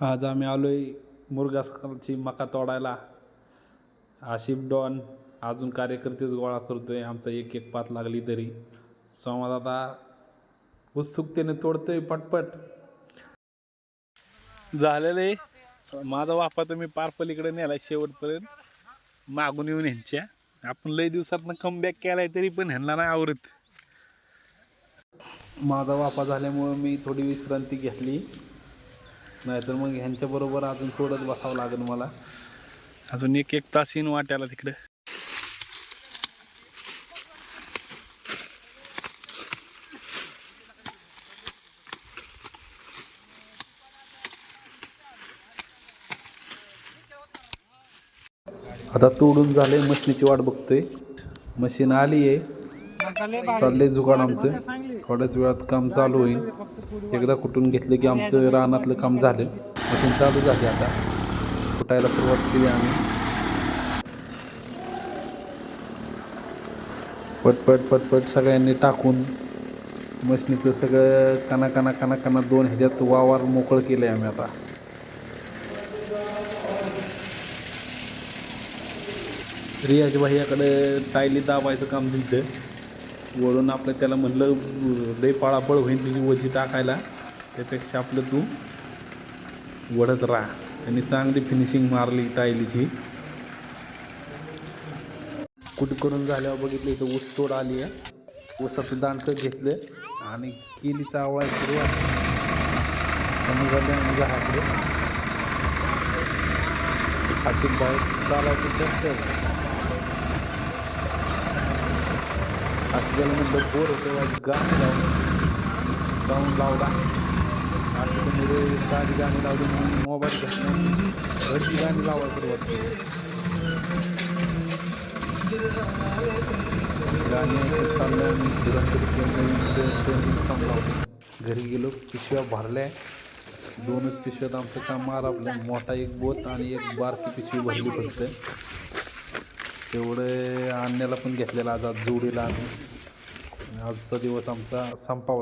आज आम्ही आलोय मुरगासची मका तोडायला. आशिफ डॉन अजून कार्यकर्तेच गोळा करतोय. आमचा एक एक पात लागली तरी. सोमादादा उत्सुकतेने तोडतोय पटपट. झालेलं आहे. माझा वाफा तर मी पार पलीकडे नेला शेवटपर्यंत. मागून येऊन ह्यांच्या. आपण लय दिवसात कमबॅक केलाय तरी पण ह्यांना नाही आवरत. माझा वाफा झाल्यामुळं मी थोडी विश्रांती घेतली. नाहीतर मग ह्यांच्या बरोबर अजून थोडंच बसावं लागेल मला. अजून एक एक तास येईन वाट्याला तिकडे. आता तोडून झाले मशीनीची वाट बघतोय. मशीन आली आहे चाललंय जुगाड आमचं. थोड्याच वेळात काम चालू होईल. एकदा कुठून घेतलं की आमचं रानातलं काम झालं. मशीन चालू झाली आता. कुटायला सुरुवात केली आम्ही. पटपट पटपट सगळ्यांनी टाकून मशनीचं सगळं काना काना काना काना दोन ह्याच्यात वावर मोकळं केलं आहे आम्ही आता. रियाज भाईयाकडे टायली दाबायचं काम दिलं वळून आपलं त्याला म्हणलं लय पाळापळ होईल तुझी वजी टाकायला. त्यापेक्षा आपलं तू वडत राहा. त्यांनी चांगली फिनिशिंग मारली टायलीची कुठ करून झाल्यावर बघितलं इथं ऊस तोड आली आहे. ऊसाचं दांडकं घेतलं आणि केली चावळायला सुरुवात कमी झाले आणि घराकडे. अशी बाईक चालायचं जास्त असल्याला म्हटलं बोर होतं आज गाणं लावलं जाऊन लावला तर मी साधी गाणी लावली म्हणून मोबाईल घेतला घरची गाणी लावायला सुरुवात केली गाणी चाललं आणि दुरांकडे लावलं घरी गेलो पिशव्या भरल्या दोनच पिशव्यात आमचं काम मारापलं मोठा एक बोत आणि एक बारकी पिशवी भरली फक्त तेवढे आणण्याला पण घेतलेला. आज आज जोडीला आम्ही. आजचा दिवस आमचा संपावा